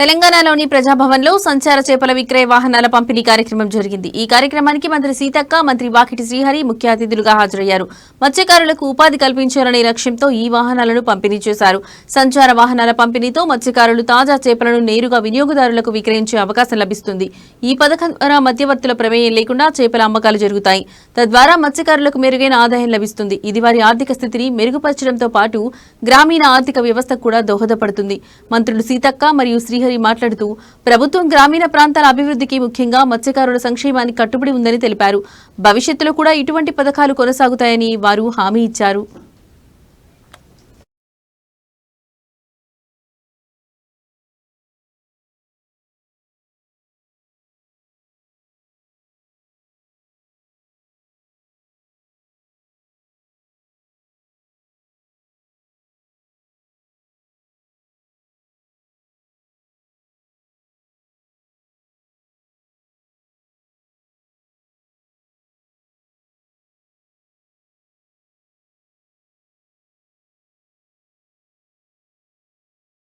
తెలంగాణలోని ప్రజాభవన్లో సంచార చేపల విక్రయ వాహనాల పంపిణీ కార్యక్రమం జరిగింది. ఈ కార్యక్రమానికి మంత్రి సీతక్క మంత్రి వాకిటి శ్రీహరి ముఖ్య అతిథులుగా హాజరయ్యారు. మత్స్యకారులకు ఉపాధి కల్పించాలనే లక్ష్యంతో ఈ వాహనాలను పంపిణీ చేశారు. సంచార వాహనాల పంపిణీతో మత్స్యకారులు తాజా చేపలను నేరుగా వినియోగదారులకు విక్రయించే అవకాశం లభిస్తుంది. ఈ పథకం ద్వారా మధ్యవర్తుల ప్రమేయం లేకుండా చేపల అమ్మకాలు జరుగుతాయి. తద్వారా మత్స్యకారులకు మెరుగైన ఆదాయం లభిస్తుంది. ఇది వారి ఆర్థిక స్థితిని మెరుగుపరచడంతో పాటు గ్రామీణ ఆర్థిక వ్యవస్థకు కూడా దోహదపడుతుంది. మంత్రులు సీతక్క మరియు శ్రీహరి మాట్లాడుతూ ప్రభుత్వం గ్రామీణ ప్రాంతాల అభివృద్ధికి ముఖ్యంగా మత్స్యకారుల సంక్షేమానికి కట్టుబడి ఉందని తెలిపారు. భవిష్యత్తులో కూడా ఇటువంటి పథకాలు కొనసాగుతాయని వారు హామీ ఇచ్చారు.